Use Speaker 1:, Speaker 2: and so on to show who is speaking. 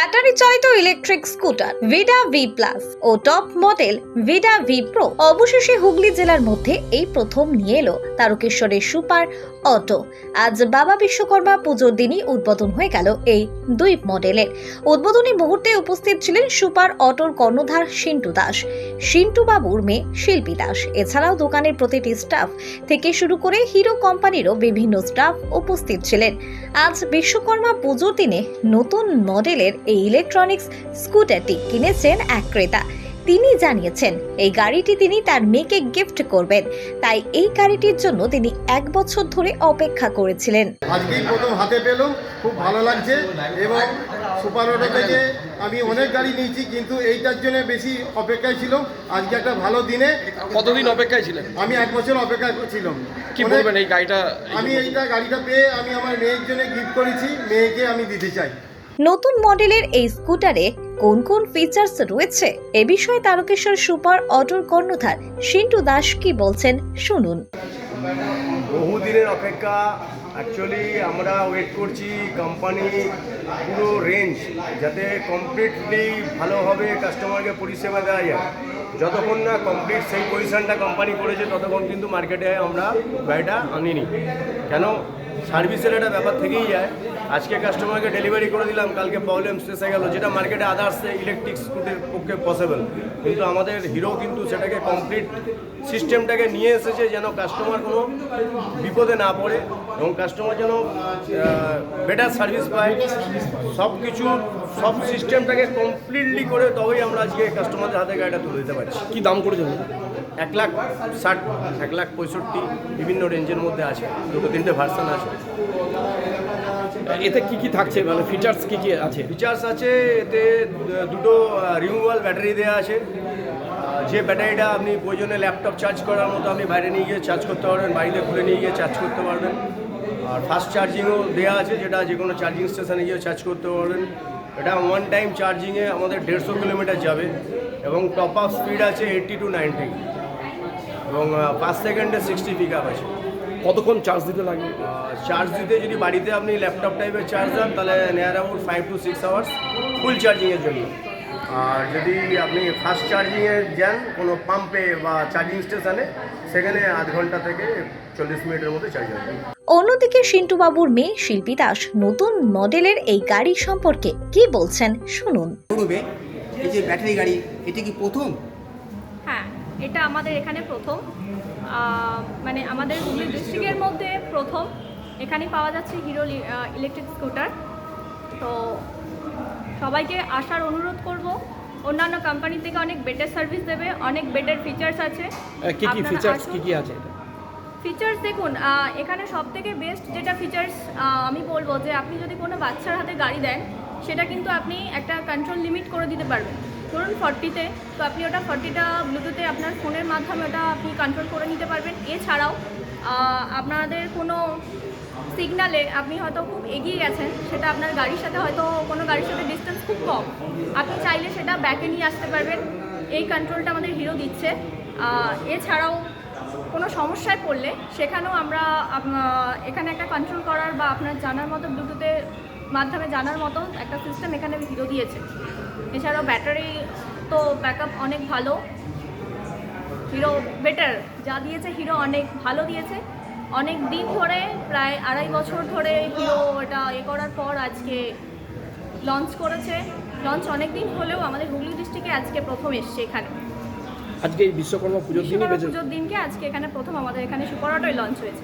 Speaker 1: Battery চালিত electric scooter Vida V plus ও top model Vida V pro অবশেষে হুগলি জেলার মধ্যে এই প্রথম নিয়ে এলো তারকেশ্বরের সুপার অটো। আজ বাবা বিশ্বকর্মা পুজোর দিনই উদ্বোধন হয়ে গেল এই দুই মডেলের উদ্বোধনী মুহূর্তে উপস্থিত ছিলেন সুপার অটোর কর্ণধার সিন্টু দাস সিন্টু বাবুর মেয়ে শিল্পী দাস। এছাড়াও দোকানের প্রতিটি স্টাফ থেকে শুরু করে হিরো কোম্পানিরও বিভিন্ন স্টাফ উপস্থিত ছিলেন। আজ বিশ্বকর্মা পুজোর দিনে নতুন মডেলের এই ইলেকট্রনিক্স স্কুটারটি কিনেছেন এক ক্রেতা। তিনি জানিয়েছেন এই গাড়িটি তিনি তার মেয়েকে গিফট করবেন। তাই এই গাড়িটির জন্য তিনি এক বছর ধরে অপেক্ষা করেছিলেন।
Speaker 2: আজকেই প্রথম হাতে পেলাম খুব ভালো লাগছে এবং সুপার অটো থেকে আমি অনেক গাড়ি নিয়েছি কিন্তু এইটার জন্য বেশি অপেক্ষায় ছিল আজকে একটা ভালো দিনে
Speaker 3: কতদিন অপেক্ষায় ছিলেন?
Speaker 2: আমি এক বছর অপেক্ষা ছিলাম।
Speaker 3: কি বলবেন এই গাড়িটা?
Speaker 2: আমি এইটা গাড়িটা পেয়ে আমি আমার মেয়ের জন্য গিফট করেছি মেয়েকে আমি দিতে চাই।
Speaker 1: নতুন মডেলের এই স্কুটারে কোন কোন ফিচার্স রয়েছে? এ বিষয়ে তারকেশ্বর সুপার অটোর কর্ণধার সিন্টু দাস কি বলছেন? শুনুন।
Speaker 4: বহুদিনের অপেক্ষা অ্যাকচুয়ালি আমরা ওয়েট করছি কোম্পানি পুরো রেঞ্জ যাতে কমপ্লিটলি ভালোভাবে কাস্টমারকে পরিষেবা দেওয়া যায়। যতক্ষণ না কমপ্লিট সেই পজিশনটা কোম্পানি করেছে, ততক্ষণ কিন্তু মার্কেটে আমরা গাড়িটা আনিনি। কেন? সার্ভিসের একটা ব্যাপার থেকেই যায়। আজকে কাস্টমারকে ডেলিভারি করে দিলাম, কালকে প্রবলেম শেষ হয়ে গেল। যেটা মার্কেটে আদার্স ইলেকট্রিক স্কুটির পক্ষে পসিবল কিন্তু আমাদের হিরো কিন্তু সেটাকে কমপ্লিট সিস্টেমটাকে নিয়ে এসেছে যেন কাস্টমার কোনো বিপদে না পড়ে এবং কাস্টমার যেন বেটার সার্ভিস পায়। সব কিছু সব সিস্টেমটাকে কমপ্লিটলি করে তবেই আমরা আজকে কাস্টমারদের হাতে গাড়িটা তুলে দিতে পারছি।
Speaker 3: কি দাম করেছেন
Speaker 4: এক লাখ ষাট এক লাখ পঁয়ষট্টি বিভিন্ন রেঞ্জের মধ্যে আছে। দুটো তিনটে ভার্সান আছে।
Speaker 3: এতে কি কি থাকছে? মানে ফিচার্স কি কি আছে?
Speaker 4: ফিচার্স আছে এতে দুটো রিমুভাল ব্যাটারি দেওয়া আছে। যে ব্যাটারিটা আপনি প্রয়োজনে ল্যাপটপ চার্জ করার মতো আপনি বাইরে নিয়ে গিয়ে চার্জ করতে পারবেন বাড়িতে খুলে নিয়ে গিয়ে চার্জ করতে পারবেন। আর ফাস্ট চার্জিংও দেওয়া আছে যেটা যে কোনো চার্জিং স্টেশনে গিয়ে চার্জ করতে পারবেন। এটা ওয়ান টাইম চার্জিংয়ে আমাদের দেড়শো কিলোমিটার যাবে এবং টপ আপ স্পিড আছে এইট্টি টু নাইনটি এবং পাঁচ সেকেন্ডে সিক্সটি পিক আপ আছে।
Speaker 3: কতক্ষণ চার্জ দিতে লাগে?
Speaker 4: চার্জ দিতে যদি বাড়িতে আপনি ল্যাপটপ টাইপের চার্জ দেন তাহলে near about five to six hours full চার্জিংয়ের জন্য। আর যদি আপনি ফাস্ট চার্জিংয়ে যান কোনো পাম্পে বা চার্জিং স্টেশনে সেখানে আধ ঘণ্টা থেকে চল্লিশ মিনিটের মধ্যে চার্জ হবে।
Speaker 1: অন্যদিকে সিন্টু বাবুর মেয়ে শিল্পী দাস নতুন মডেলের এই গাড়ি সম্পর্কে কি বলছেন শুনুন।
Speaker 5: এই যে ব্যাটারি গাড়ি এটা কি প্রথম?
Speaker 6: হ্যাঁ এটা আমাদের এখানে প্রথম। মানে আমাদের হুগলি ডিস্ট্রিক্টের মধ্যে প্রথম। এখানে পাওয়া যাচ্ছে হিরো ইলেকট্রিক স্কুটার। তো সবাইকে আসার অনুরোধ করব। অন্যান্য কোম্পানি থেকে অনেক বেটার সার্ভিস দেবে অনেক বেটার ফিচার্স আছে।
Speaker 3: কি কি ফিচার্স কি কি আছে?
Speaker 6: ফিচার্স দেখুন এখানে সব থেকে বেস্ট যেটা ফিচার্স আমি বলব যে আপনি যদি কোনো বাচ্চার হাতে গাড়ি দেন, সেটা কিন্তু আপনি একটা কন্ট্রোল লিমিট করে দিতে পারবেন। ধরুন ফর্টিতে তো আপনি ওটা ফর্টিটা ব্লুটুথে আপনার ফোনের মাধ্যমে ওটা আপনি কন্ট্রোল করে নিতে পারবেন। এছাড়াও আপনাদের কোনো সিগনালে আপনি হয়তো খুব এগিয়ে গেছেন, সেটা আপনার গাড়ির সাথে হয়তো কোনো গাড়ির সাথে ডিস্টেন্স খুব কম। আপনি চাইলে সেটা ব্যাকে নিয়ে আসতে পারবেন। এই কন্ট্রোলটা আমাদের হিরো দিচ্ছে। এছাড়াও কোনো সমস্যায় পড়লে সেখানেও আমরা এখানে একটা কন্ট্রোল করার বা আপনার জানার মতো ব্লুটুথের মাধ্যমে জানার মতো একটা সিস্টেম এখানে হিরো দিয়েছে। এছাড়াও ব্যাটারি তো ব্যাকআপ অনেক ভালো। হিরো বেটার যা দিয়েছে হিরো অনেক ভালো দিয়েছে। অনেক দিন ধরে, প্রায় আড়াই বছর ধরে হিরো এটা এ করার পর আজকে লঞ্চ করেছে। লঞ্চ অনেক দিন হলেও আমাদের হুগলি ডিস্ট্রিক্টে আজকে প্রথম এসছে এখানে।
Speaker 3: আজকে এই বিশ্বকর্মা পুজোর দিনই বেজে
Speaker 6: পুজোর দিনকে আজকে এখানে প্রথম আমাদের এখানে সুপার অটোয় লঞ্চ হয়েছে।